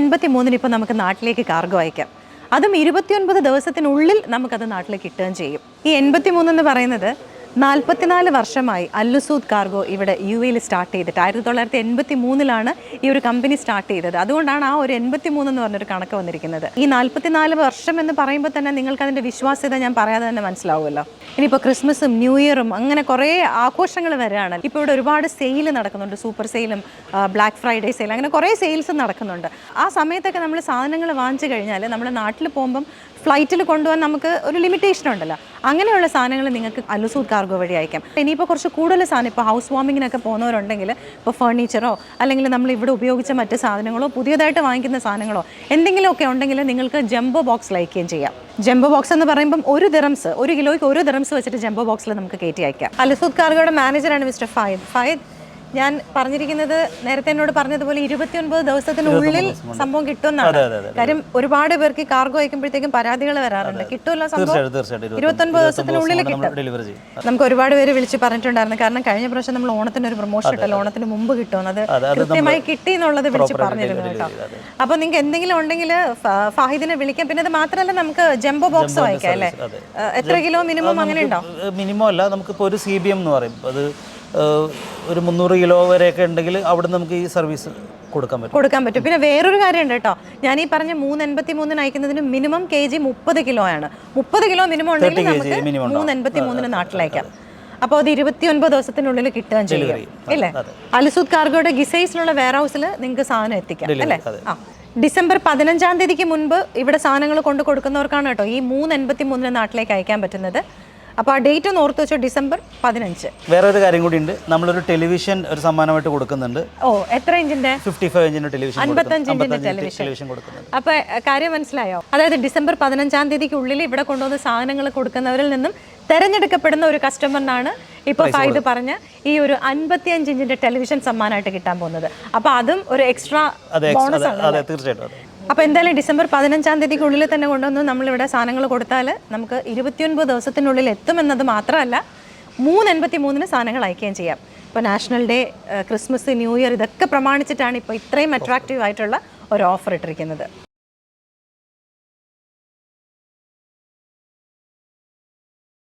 എൺപത്തി മൂന്നിന് ഇപ്പോൾ നമുക്ക് നാട്ടിലേക്ക് കാർഗോ അയക്കാം. അതും ഇരുപത്തിയൊൻപത് ദിവസത്തിനുള്ളിൽ നമുക്കത് നാട്ടിലേക്ക് കിട്ടുകയും ചെയ്യും. ഈ എൺപത്തി മൂന്നെന്ന് പറയുന്നത് നാൽപ്പത്തിനാല് വർഷമായി അല്ലുസൂദ് കാർഗോ ഇവിടെ യു എയിൽ സ്റ്റാർട്ട് ചെയ്തിട്ട് ആയിരത്തി തൊള്ളായിരത്തി എൺപത്തി മൂന്നിലാണ് ഈ ഒരു കമ്പനി സ്റ്റാർട്ട് ചെയ്തത്. അതുകൊണ്ടാണ് ആ ഒരു എൺപത്തി മൂന്ന് എന്ന് പറഞ്ഞൊരു കണക്ക് വന്നിരിക്കുന്നത്. ഈ നാൽപ്പത്തിനാല് വർഷം എന്ന് പറയുമ്പോൾ തന്നെ നിങ്ങൾക്ക് അതിന്റെ വിശ്വാസ്യത ഞാൻ പറയാതെ തന്നെ മനസ്സിലാവുമല്ലോ. ഇനിയിപ്പോൾ ക്രിസ്മസും ന്യൂ ഇയറും അങ്ങനെ കുറേ ആഘോഷങ്ങൾ വരികയാണ് ഇപ്പോൾ ഇവിടെ ഒരുപാട് സെയിൽ നടക്കുന്നുണ്ട്. സൂപ്പർ സെയിലും ബ്ലാക്ക് ഫ്രൈഡേ സെയിൽ അങ്ങനെ കുറേ സെയിൽസ് നടക്കുന്നുണ്ട്. ആ സമയത്തൊക്കെ നമ്മൾ സാധനങ്ങൾ വാങ്ങിച്ചു കഴിഞ്ഞാൽ നമ്മൾ നാട്ടിൽ പോകുമ്പം ഫ്ലൈറ്റിൽ കൊണ്ടുപോകാൻ നമുക്ക് ഒരു ലിമിറ്റേഷൻ ഉണ്ടല്ലോ. അങ്ങനെയുള്ള സാധനങ്ങൾ നിങ്ങൾക്ക് അലുസൂദ് കാർഗോ വഴി അയക്കാം. ഇനിയിപ്പോൾ കുറച്ച് കൂടുതൽ സാധനം ഇപ്പോൾ ഹൗസ് വാമിങ്ങിനൊക്കെ പോകുന്നവരുണ്ടെങ്കിൽ ഇപ്പോൾ ഫർണിച്ചറോ അല്ലെങ്കിൽ നമ്മൾ ഇവിടെ ഉപയോഗിച്ച മറ്റ് സാധനങ്ങളോ പുതിയതായിട്ട് വാങ്ങിക്കുന്ന സാധനങ്ങളോ എന്തെങ്കിലുമൊക്കെ ഉണ്ടെങ്കിൽ നിങ്ങൾക്ക് ജംബോ ബോക്സിൽ അയക്കുകയും ചെയ്യാം. ജംബോ ബോക്സ് എന്ന് പറയുമ്പം ഒരു ദിറംസ് ഒരു കിലോയ്ക്ക് ഒരു ദിറംസ് വെച്ചിട്ട് ജംബോ ബോക്സിൽ നമുക്ക് കയറ്റി അയക്കാം. അലുസൂദ് കാർഗോയുടെ മാനേജറാണ് മിസ്റ്റർ ഫായദ് ഫയദ് ഞാൻ പറഞ്ഞിരിക്കുന്നത് നേരത്തെ എന്നോട് പറഞ്ഞതുപോലെ ഇരുപത്തിയൊൻപത് ദിവസത്തിനുള്ളിൽ സംഭവം കിട്ടുമെന്നാണ്. കാര്യം ഒരുപാട് പേർക്ക് കാർഗോ അയക്കുമ്പോഴത്തേക്കും പരാതികൾ വരാറുണ്ട്. കിട്ടുമല്ലോ സംഭവം? ഇരുപത്തൊൻപത് ദിവസത്തിനുള്ളിൽ കിട്ടും. നമുക്ക് ഒരുപാട് പേര് വിളിച്ച് പറഞ്ഞിട്ടുണ്ടായിരുന്നു. കാരണം കഴിഞ്ഞ പ്രാവശ്യം നമ്മൾ ഓണത്തിന് ഒരു പ്രൊമോഷൻ ഇട്ടല്ലോ ഓണത്തിന് മുമ്പ് കിട്ടും അത് കൃത്യമായി കിട്ടി എന്നുള്ളത് വിളിച്ച് പറഞ്ഞിരുന്നു കേട്ടോ. അപ്പൊ നിങ്ങൾക്ക് എന്തെങ്കിലും ഉണ്ടെങ്കിൽ ഫാഹിദിനെ വിളിക്കാം. പിന്നെ അത് മാത്രമല്ല നമുക്ക് ജംബോ ബോക്സ് വായിക്കാം അല്ലേ? എത്ര കിലോ മിനിമം അങ്ങനെ ഉണ്ടോ മിനിമം അല്ല നമുക്കിപ്പോൾ ഒരു സി ബി എം എന്ന് പറയും. അത് ഒരു മുന്നൂറ് കിലോ വരെയൊക്കെ ഉണ്ടെങ്കിൽ അവിടെ നമുക്ക് ഈ സർവീസ് കൊടുക്കാൻ പറ്റും. കൊടുക്കാൻ പറ്റും. പിന്നെ വേറൊരു കാര്യമുണ്ട് കേട്ടോ. ഞാൻ ഈ പറഞ്ഞ മൂന്ന് എൺപത്തി മൂന്നിന് അയക്കുന്നതിന് മിനിമം കെ ജി മുപ്പത് കിലോ ആണ്. മുപ്പത് കിലോ മിനിമം ഉണ്ടെങ്കിൽ നമുക്ക് മൂന്ന് എൺപത്തി മൂന്നിന് നാട്ടിലേക്കാം. അപ്പോൾ അത് ഇരുപത്തി ഒൻപത് ദിവസത്തിനുള്ളിൽ കിട്ടുകയും ചെയ്യും. അല്ലേ അലിസൂദ് കാർഗോയുടെ ഗിസൈസിലുള്ള വെയർ ഹൗസിൽ നിങ്ങൾക്ക് സാധനം എത്തിക്കാം. അല്ലേ? ആ. ഡിസംബർ പതിനഞ്ചാം തീയതിക്ക് മുൻപ് ഇവിടെ സാധനങ്ങൾ കൊണ്ട് കൊടുക്കുന്നവർക്കാണ് കേട്ടോ ഈ മൂന്ന് എൺപത്തി മൂന്നിന് നാട്ടിലേക്ക് അയക്കാൻ പറ്റുന്നത്. അപ്പോൾ ആ ഡേറ്റ് ഒന്ന് ഓർത്ത് വെച്ചോ ഡിസംബർ പതിനഞ്ച്. വേറെ ഒരു കാര്യം കൂടി ഉണ്ട്. നമ്മളൊരു ടെലിവിഷൻ ഒരു സമ്മാനമായിട്ട് കൊടുക്കുന്നുണ്ട്. ഓ എത്ര ഇഞ്ചിന്റെ? ഫിഫ്റ്റി ഫൈവ് ഇഞ്ചിന്റെ ടെലിവിഷൻ അൻപത്തഞ്ച് ഇഞ്ചിന്റെ ടെലിവിഷൻ കൊടുക്കുന്നുണ്ട്. അപ്പൊ കാര്യം മനസ്സിലായോ? അതായത് ഡിസംബർ പതിനഞ്ചാം തീയതിക്ക് ഉള്ളിൽ ഇവിടെ കൊണ്ടുവന്ന് സാധനങ്ങൾ കൊടുക്കുന്നവരിൽ നിന്നും തെരഞ്ഞെടുക്കപ്പെടുന്ന ഒരു കസ്റ്റമറിനാണ് ഇപ്പോൾ ഫൈദ് പറഞ്ഞ ഈ ഒരു അൻപത്തിയഞ്ച് ഇഞ്ചിന്റെ ടെലിവിഷൻ സമ്മാനമായിട്ട് കിട്ടാൻ പോകുന്നത്. അപ്പൊ അതും ഒരു എക്സ്ട്രാ ബോണസ് ആണ് തീർച്ചയായിട്ടും അപ്പോൾ എന്തായാലും ഡിസംബർ പതിനഞ്ചാം തീയതിക്കുള്ളിൽ തന്നെ കൊണ്ടുവന്ന് നമ്മളിവിടെ സാധനങ്ങൾ കൊടുത്താൽ നമുക്ക് ഇരുപത്തിയൊൻപത് ദിവസത്തിനുള്ളിൽ എത്തുമെന്നത് മാത്രമല്ല മൂന്ന് എൺപത്തി മൂന്നിന് സാധനങ്ങൾ അയക്കുകയും ചെയ്യാം. ഇപ്പോൾ national day Christmas new year ഇതൊക്കെ പ്രമാണിച്ചിട്ടാണ് ഇപ്പോൾ ഇത്രയും അട്രാക്റ്റീവ് ആയിട്ടുള്ള ഒരു ഓഫർ ഇട്ടിരിക്കുന്നത്.